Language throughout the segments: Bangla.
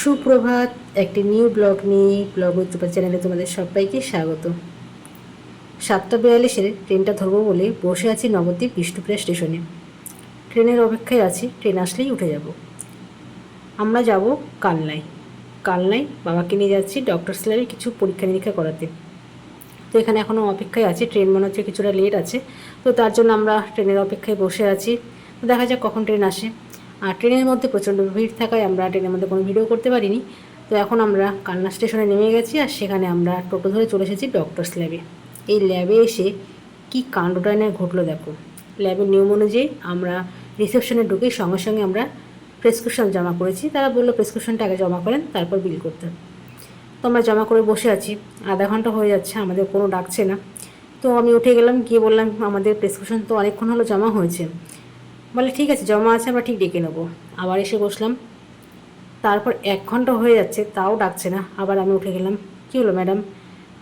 সুপ্রভাত, একটি নিউ ব্লগ নিয়ে ব্লগ উচ্চপাত চ্যানেলে তোমাদের সবাইকে স্বাগত। সাতটা বিয়াল্লিশের ট্রেনটা ধরবো বলে বসে আছি নবদ্বীপ বিষ্ণুপ্রিয়া স্টেশনে। ট্রেনের অপেক্ষায় আছি, ট্রেন আসলেই উঠে যাব। আমরা যাব কালনায় কালনায় বাবাকে নিয়ে যাচ্ছি ডক্টর স্ল্যাবে কিছু পরীক্ষা নিরীক্ষা করাতে। তো এখানে এখনও অপেক্ষায় আছে, ট্রেন মনে হচ্ছে কিছুটা লেট আছে। তো তার জন্য আমরা ট্রেনের অপেক্ষায় বসে আছি। দেখা যাক কখন ট্রেন আসে। আর ট্রেনের মধ্যে প্রচণ্ড ভিড় থাকায় আমরা ট্রেনের মধ্যে কোনো ভিডিও করতে পারিনি। তো এখন আমরা কান্না স্টেশনে নেমে গেছি আর সেখানে আমরা টোটো ধরে চলে এসেছি ডক্টরস ল্যাবে এই ল্যাবে এসে কি কাণ্ডটা এনে ঘটলো দেখো। ল্যাবের নিয়ম অনুযায়ী আমরা রিসেপশনে ঢুকে সঙ্গে সঙ্গে আমরা প্রেসক্রিপশন জমা করেছি। তারা বলল প্রেসক্রিপশনটা আগে জমা করেন, তারপর বিল করতে। তো আমরা জমা করে বসে আছি। আধা ঘণ্টা হয়ে যাচ্ছে, আমাদের কোনো ডাকছে না। তো আমি উঠে গেলাম, গিয়ে বললাম, আমাদের প্রেসক্রিপশন তো অনেকক্ষণ হলো জমা হয়েছে। বলে, ঠিক আছে, জমা আছে, আমরা ঠিক ডেকে নেব। আবার এসে বসলাম। তারপর এক ঘণ্টা হয়ে যাচ্ছে, তাও ডাকছে না। আবার আমি উঠে গেলাম। কী হলো ম্যাডাম?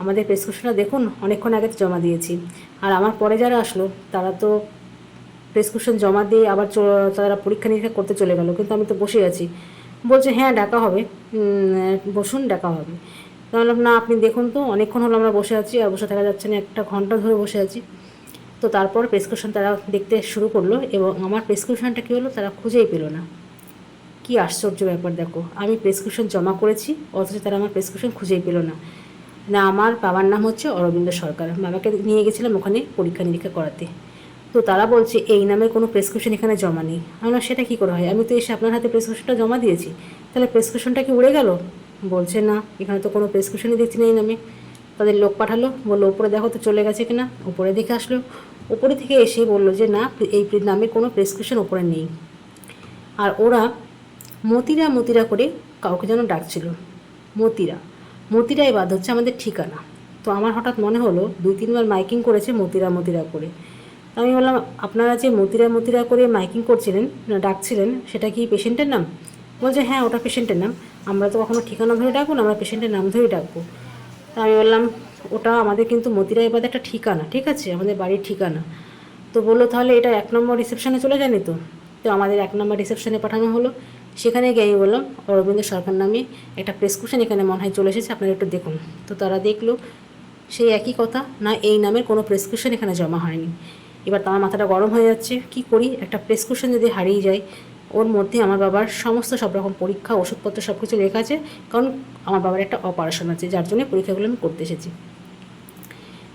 আমাদের প্রেসক্রিপশনটা দেখুন, অনেকক্ষণ আগে জমা দিয়েছি। আর আমার পরে যারা আসলো, তারা তো প্রেসক্রিপশন জমা দিয়ে আবার তারা পরীক্ষা নিরীক্ষা করতে চলে গেলো। কিন্তু আমি তো বসে আছি। বলছে হ্যাঁ ডাকা হবে। বসুন, ডাকা হবে। তো বললাম, না, আপনি দেখুন তো, অনেকক্ষণ হলো আমরা বসে আছি, আর বসে থাকা যাচ্ছে না। একটা ঘণ্টা ধরে বসে আছি। তো তারপর প্রেসক্রিপশন তারা দেখতে শুরু করল এবং আমার প্রেসক্রিপশনটা কী হলো? তারা খুঁজেই পেল না। কি আশ্চর্য ব্যাপার দেখো আমি প্রেসক্রিপশন জমা করেছি অথচ তারা আমার প্রেসক্রিপশন খুঁজেই পেল না। না আমার বাবার নাম হচ্ছে অরবিন্দ সরকার। বাবাকে নিয়ে গেছিলাম ওখানে পরীক্ষা নিরীক্ষা করাতে। তো তারা বলছে এই নামে কোনো প্রেসক্রিপশন এখানে জমা নেই। আমি বললাম, সেটা কী করে হয়? আমি তো এসে আপনার হাতে প্রেসক্রিপশনটা জমা দিয়েছি। তাহলে প্রেসক্রিপশনটা কি উড়ে গেল? বলছে না এখানে তো কোনো প্রেসক্রিপশনই দেখছি না এই নামে। তাদের লোক পাঠালো। বলল, উপরে দেখো তো চলে গেছে কিনা? ওপরে দেখে আসলো। ওপরে থেকে এসে বলল যে, না, এই নামে কোনো প্রেসক্রিপশন ওপরে নেই। আর ওরা মতিরা মতিরা করে কাউকে যেন ডাকছিল। মতিরা মতিরা এবার হচ্ছে আমাদের ঠিকানা। তো আমার হঠাৎ মনে হলো, দুই তিনবার মাইকিং করেছে মতিরা মতিরা করে। আমি বললাম, আপনারা যে মতিরা মতিরা করে মাইকিং করছিলেন ডাকছিলেন, সেটা কি পেশেন্টের নাম? বলছে হ্যাঁ ওটা পেশেন্টের নাম। আমরা তো কখনো ঠিকানা ধরে ডাকবো না, আমরা পেশেন্টের নাম ধরেই ডাকবো। তা আমি বললাম, ওটা আমাদের কিন্তু মতিরা এবার একটা ঠিকানা, ঠিক আছে? আমাদের বাড়ির ঠিকানা। তো বলল, তাহলে এটা এক নম্বর রিসেপশনে চলে যায়নি তো? তো আমাদের এক নম্বর রিসেপশনে পাঠানো হলো। সেখানে গিয়ে আমি বললাম অরবিন্দ সরকার নামে একটা প্রেসক্রিপশন এখানে মনে হয় চলে এসেছে, আপনারা একটু দেখুন। তো তারা দেখল, সেই একই কথা, না, এই নামের কোনো প্রেসক্রিপশন এখানে জমা হয়নি। এবার তো আমার মাথাটা গরম হয়ে যাচ্ছে, কি করি? একটা প্রেসক্রিপশন যদি হারিয়ে যায় ওর মধ্যে আমার বাবার সমস্ত সব রকম পরীক্ষা, ওষুধপত্র সব কিছু লেখা আছে, কারণ আমার বাবার একটা অপারেশন আছে, যার জন্য পরীক্ষাগুলো আমি করতে এসেছি।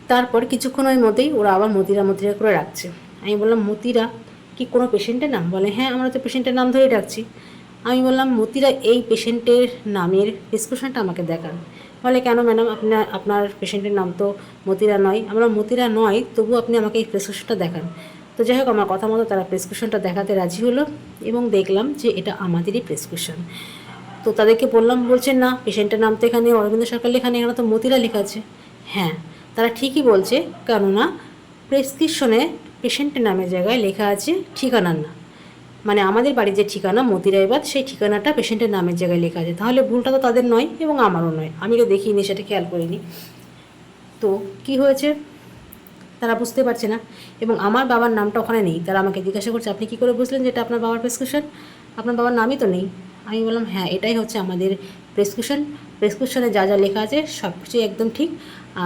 তারপর কিছুক্ষণের মধ্যেই ওরা আবার মতিরা মতিরা করে রাখছে। আমি বললাম, মতিরা, কি কোনো পেশেন্টের নাম? বলে হ্যাঁ আমরা তো পেশেন্টের নাম ধরেই ডাকছি। আমি বললাম, মতিরা, এই পেশেন্টের নামের প্রেসক্রিপশনটা আমাকে দেখান। বলে, কেন ম্যাডাম আপনার আপনার পেশেন্টের নাম তো মতিরা নয়। আমরা মতিরা নয় তবু আপনি আমাকে এই প্রেসক্রিপশনটা দেখান। তো যাই হোক, আমার কথা মতো তারা প্রেসক্রিপশনটা দেখাতে রাজি হলো এবং দেখলাম যে এটা আমাদেরই প্রেসক্রিপশন তো তাদেরকে বললাম, বলছেন না পেশেন্টের নাম তো এখানে, অরবিন্দ সরকার লেখা নেই এখানে তো মতিরা লেখা আছে। হ্যাঁ তারা ঠিকই বলছে, কেননা প্রেসক্রিপশনে পেশেন্টের নামের জায়গায় লেখা আছে ঠিকানার না। মানে আমাদের বাড়ির যে ঠিকানা মতিরাইবাদ সেই ঠিকানাটা পেশেন্টের নামের জায়গায় লেখা আছে। তাহলে ভুলটা তো তাদের নয় এবং আমারও নয়। আমি তো দেখিনি, সেটা খেয়াল করিনি। তো কি হয়েছে? তারা বুঝতে পারছে না। এবং আমার বাবার নামটা ওখানে নেই। তারা আমাকে জিজ্ঞাসা করছে, আপনি কী করে বুঝলেন যে এটা আপনার বাবার প্রেসক্রিপশন আপনার বাবার নামই তো নেই। আমি বললাম হ্যাঁ এটাই হচ্ছে আমাদের প্রেসক্রিপশন প্রেসক্রিপশনে যা যা লেখা আছে সব কিছুই একদম ঠিক।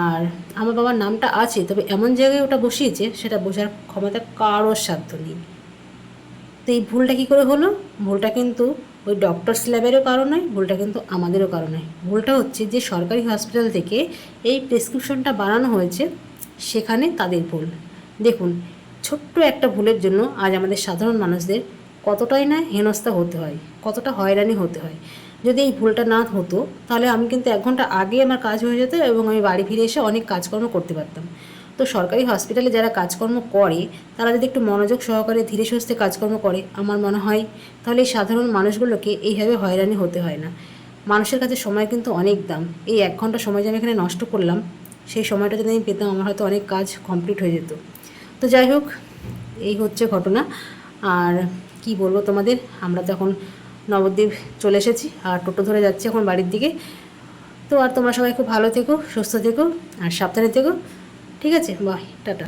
আর আমার বাবার নামটা আছে, তবে এমন জায়গায় ওটা বসিয়েছে, সেটা বোঝার ক্ষমতা কারোর সাধ্য নেই। তো এই ভুলটা কী করে হলো? ভুলটা কিন্তু ওই ডক্টর স্ল্যাবেরও কারণ নয়, ভুলটা কিন্তু আমাদেরও কারণ নয়। ভুলটা হচ্ছে যে সরকারি হসপিটাল থেকে এই প্রেসক্রিপশনটা বানানো হয়েছে সেখানে তাদের ভুল। দেখুন, ছোট্ট একটা ভুলের জন্য আজ আমাদের সাধারণ মানুষদের কতটাই না হেনস্থা হতে হয়, কতটা হয়রানি হতে হয়। যদি এই ভুলটা না হতো, তাহলে আমি কিন্তু এক ঘণ্টা আগে আমার কাজ হয়ে যেত এবং আমি বাড়ি ফিরে এসে অনেক কাজকর্ম করতে পারতাম। তো সরকারি হসপিটালে যারা কাজকর্ম করে, তারা যদি একটু মনোযোগ সহকারে, ধীরে সুস্থে কাজকর্ম করে, আমার মনে হয়, তাহলে এই সাধারণ মানুষগুলোকে এইভাবে হয়রানি হতে হয় না। মানুষের কাছে সময় কিন্তু অনেক দাম। এই এক ঘণ্টা সময় যে আমি এখানে নষ্ট করলাম সেই সময়টা যদি আমি পেতাম, আমার হয়তো অনেক কাজ কমপ্লিট হয়ে যেত। তো যাই হোক, এই হচ্ছে ঘটনা। আর কি বলব তোমাদের? আমরা তো এখন নবদ্বীপ চলে এসেছি আর টোটো ধরে যাচ্ছি এখন বাড়ির দিকে। তো আর তোমরা সবাই খুব ভালো থেকো, সুস্থ থেকো আর সাবধানে থেকো। ঠিক আছে? Bye, tata.